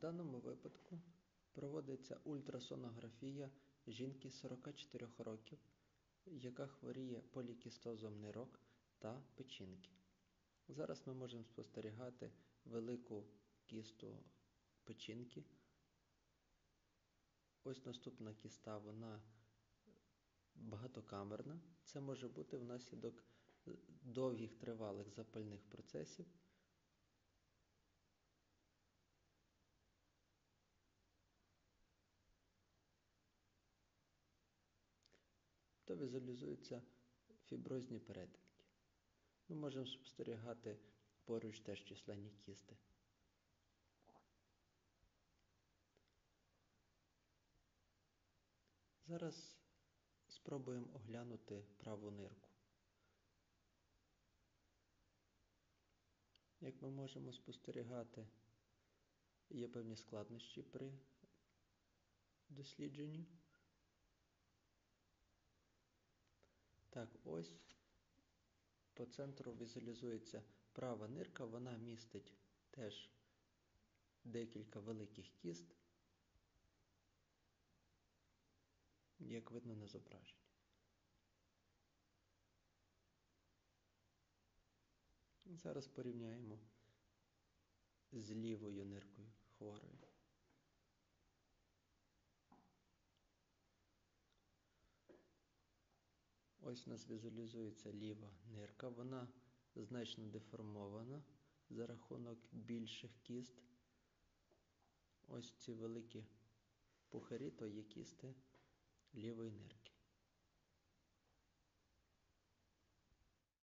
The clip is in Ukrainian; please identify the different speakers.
Speaker 1: даному випадку проводиться ультрасонографія жінки 44 років, яка хворіє полікістозом нирок та печінки. Зараз ми можемо спостерігати велику кісту печінки. Ось наступна кіста, вона багатокамерна. Це може бути внаслідок довгих тривалих запальних процесів. То візуалізуються фіброзні перетинки. Ми можемо спостерігати поруч теж численні кісти. Зараз спробуємо оглянути праву нирку. Як ми можемо спостерігати, є певні складнощі при дослідженні. Так, ось по центру візуалізується права нирка, вона містить теж декілька великих кіст, як видно на зображенні. Зараз порівняємо з лівою ниркою хворої. Ось у нас візуалізується ліва нирка, вона значно деформована за рахунок більших кіст. Ось ці великі пухарі то є кісти лівої нирки.